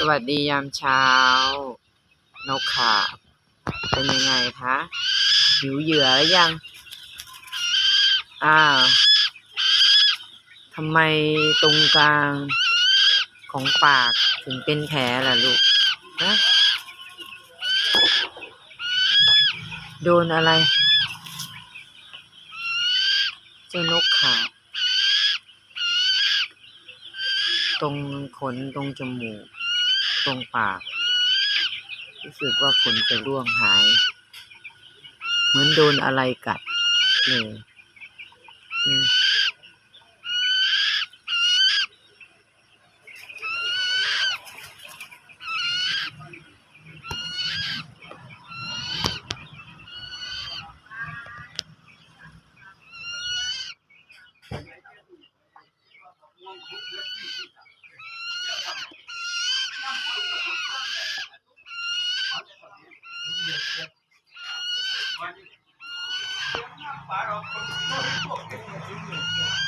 สวัสดียามเช้า นกขาเป็นยังไงคะหิวเหยื่อแล้วยัง อ้าวทำไมตรงกลางของปากถึงเป็นแผลล่ะลูกนะโดนอะไร เจ้านกขาตรงขนตรงจมูก ตรงปาก รู้สึกว่าขนจะร่วงหาย เหมือนโดนอะไรกัดเลย Thank you.